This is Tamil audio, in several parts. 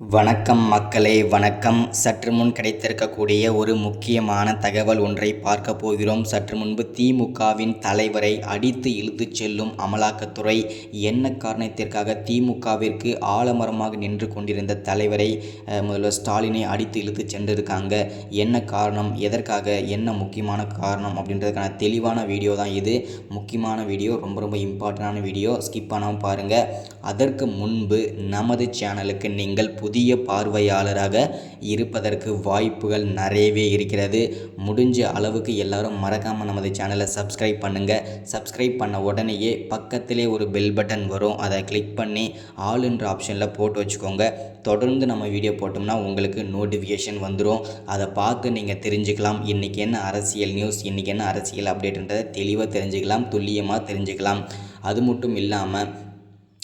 வணக்கம் மக்களே வணக்கம். சற்று முன் கிடைத்திருக்கக்கூடிய ஒரு முக்கியமான தகவல் ஒன்றை பார்க்க போகிறோம். சற்று முன்பு திமுகவின் தலைவரை அடித்து இழுத்துச் செல்லும் அமலாக்கத்துறை என்ன காரணத்திற்காக திமுகவிற்கு ஆலமரமாக நின்று கொண்டிருந்த தலைவரை முதல்வர் ஸ்டாலினை அடித்து இழுத்து சென்றிருக்காங்க. என்ன காரணம்? எதற்காக? என்ன முக்கியமான காரணம்? அப்படின்றதுக்கான தெளிவான வீடியோ தான் இது. முக்கியமான வீடியோ ரொம்ப ரொம்ப இம்பார்ட்டண்டான வீடியோ. ஸ்கிப் பண்ணாமல் பாருங்கள் அதற்கு முன்பு நமது சேனலுக்கு நீங்கள் புதிய பார்வையாளராக இருப்பதற்கு வாய்ப்புகள் நிறையவே இருக்கிறது. முடிஞ்ச அளவுக்கு எல்லாரும் மறக்காமல் நமது சேனலை சப்ஸ்கிரைப் பண்ணுங்கள் சப்ஸ்கிரைப் பண்ண உடனேயே பக்கத்திலே ஒரு பெல் பட்டன் வரும். அதை கிளிக் பண்ணி ஆல் என்ற ஆப்ஷனில் போட்டு வச்சுக்கோங்க. தொடர்ந்து நம்ம வீடியோ போட்டோம்னா உங்களுக்கு நோட்டிஃபிகேஷன் வந்துடும் அதை பார்த்து நீங்கள் தெரிஞ்சுக்கலாம். இன்றைக்கி என்ன அரசியல் நியூஸ் இன்றைக்கி என்ன அரசியல் அப்டேட்ன்றதை தெளிவாக தெரிஞ்சுக்கலாம். துல்லியமாக தெரிஞ்சுக்கலாம். அது மட்டும் இல்லாமல்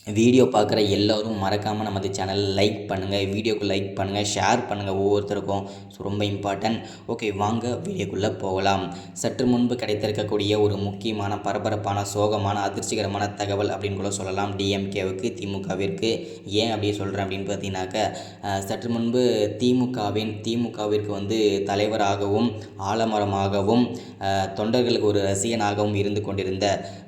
வீடியோ பார்க்குற எல்லோரும் மறக்காமல் நமது சேனலை லைக் பண்ணுங்கள் வீடியோக்கு லைக் பண்ணுங்கள் ஷேர் பண்ணுங்கள் ஒவ்வொருத்தருக்கும். ஸோ ரொம்ப இம்பார்ட்டன்ட் ஓகே வாங்க வீடியோக்குள்ளே போகலாம். சற்று முன்பு கிடைத்திருக்கக்கூடிய ஒரு முக்கியமான பரபரப்பான சோகமான அதிர்ச்சிகரமான தகவல் அப்படின்னு கூட சொல்லலாம். டிஎம்கேவுக்கு திமுகவிற்கு. ஏன் அப்படி சொல்கிறேன் அப்படின்னு பார்த்தீங்கன்னாக்க சற்று முன்பு திமுகவின் திமுகவிற்கு வந்து தலைவராகவும் ஆலமரமாகவும் தொண்டர்களுக்கு ஒரு ரசிகனாகவும் இருந்து கொண்டிருந்த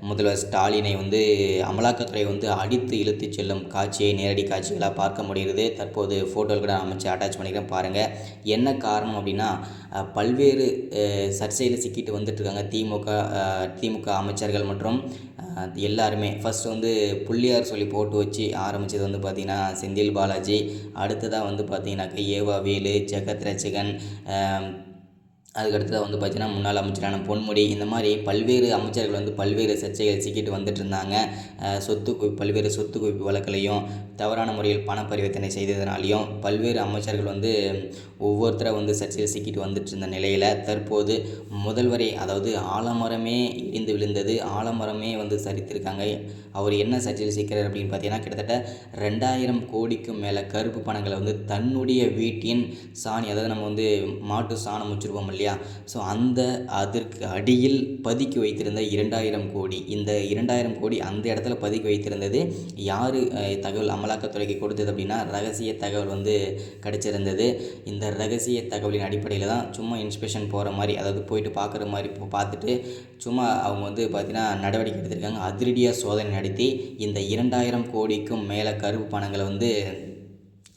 முதல்வர் ஸ்டாலினை வந்து அமலாக்கத்துறை வந்து இழுத்து இழுத்து செல்லும் காட்சியை நேரடி காட்சிகளாக பார்க்க முடிகிறது. தற்போது ஃபோட்டோவில் கூட அமைச்சு அட்டாச் பண்ணிக்கிறேன். பாருங்கள் என்ன காரணம் அப்படின்னா பல்வேறு சர்ச்சையில் சிக்கிட்டு வந்துட்டுருக்காங்க திமுக திமுக அமைச்சர்கள் மற்றும் எல்லாருமே. ஃபஸ்ட்டு வந்து புள்ளியார் சொல்லி போட்டு வச்சு ஆரம்பித்தது வந்து பார்த்திங்கன்னா செந்தில் பாலாஜி. அடுத்ததாக வந்து பார்த்திங்கனாக்கா ஏவா வேலு ஜெகத் ரச்சகன் அதுக்கடுத்ததாக வந்து பார்த்தீங்கன்னா முன்னாள் அமைச்சரான பொன்முடி இந்த மாதிரி பல்வேறு அமைச்சர்கள் வந்து பல்வேறு சர்ச்சைகள் சிக்கிட்டு வந்துட்டு இருந்தாங்க. சொத்து குவி பல்வேறு சொத்து குவிப்பு வழக்கிலையும் தவறான முறையில் பண பரிவர்த்தனை செய்ததுனாலையும் பல்வேறு அமைச்சர்கள் வந்து ஒவ்வொருத்தரை வந்து சர்ச்சையில் சிக்கிட்டு வந்துட்டு இருந்த நிலையில் தற்போது முதல்வரை அதாவது ஆலமரமே இடிந்து விழுந்தது ஆலமரமே வந்து சரித்திருக்காங்க. அவர் என்ன சர்ச்சையில் சிக்கிறார் அப்படின்னு பார்த்தீங்கன்னா கிட்டத்தட்ட ரெண்டாயிரம் கோடிக்கும் மேலே கருப்பு பணங்களை வந்து தன்னுடைய வீட்டின் சாணி அதாவது நம்ம வந்து மாட்டு சாணம் வச்சுருப்போம் இல்லையா ஸோ அந்த அதற்கு அடியில் பதுக்கி வைத்திருந்த இரண்டாயிரம் கோடி இந்த இரண்டாயிரம் கோடி அந்த இடத்துல பதுக்கி வைத்திருந்தது யார்? தகவல் அமலாக்கத்துறைக்கு கொடுத்தது அப்படின்னா ரகசிய தகவல் வந்து கிடைச்சிருந்தது. இந்த ரகசிய தகவலின் அடிப்படையில் தான் சும்மா இன்ஸ்பெக்ஷன் போகிற மாதிரி அதாவது போயிட்டு பார்க்குற மாதிரி இப்போ பார்த்துட்டு சும்மா அவங்க வந்து பார்த்திங்கன்னா நடவடிக்கை எடுத்திருக்காங்க. அதிரடியாக சோதனை நடத்தி இந்த இரண்டாயிரம் கோடிக்கும் மேலே கருப்பு பணங்களை வந்து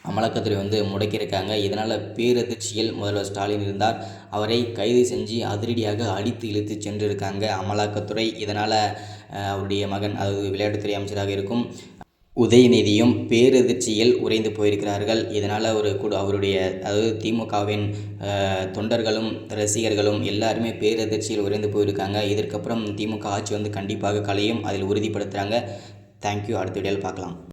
அமலாக்கத்துறை வந்து முடக்கியிருக்காங்க. இதனால் பேரதிர்ச்சியில் முதல்வர் ஸ்டாலின் இருந்தார். அவரை கைது செஞ்சு அதிரடியாக அடித்து இழுத்து சென்றிருக்காங்க அமலாக்கத்துறை. இதனால் அவருடைய மகன் அதாவது விளையாட்டுத்துறை அமைச்சராக இருக்கும் உதயநிதியும் பேரதிர்ச்சியில் உறைந்து போயிருக்கிறார்கள். இதனால் ஒரு குடு அவருடைய அதாவது திமுகவின் தொண்டர்களும் ரசிகர்களும் எல்லாருமே பேரதிர்ச்சியில் உறைந்து போயிருக்காங்க. இதற்கப்புறம் திமுக ஆட்சி வந்து கண்டிப்பாக கலையும் அதில் உறுதிப்படுத்துகிறாங்க தேங்க்யூ அடுத்த வீடியோவில் பார்க்கலாம்.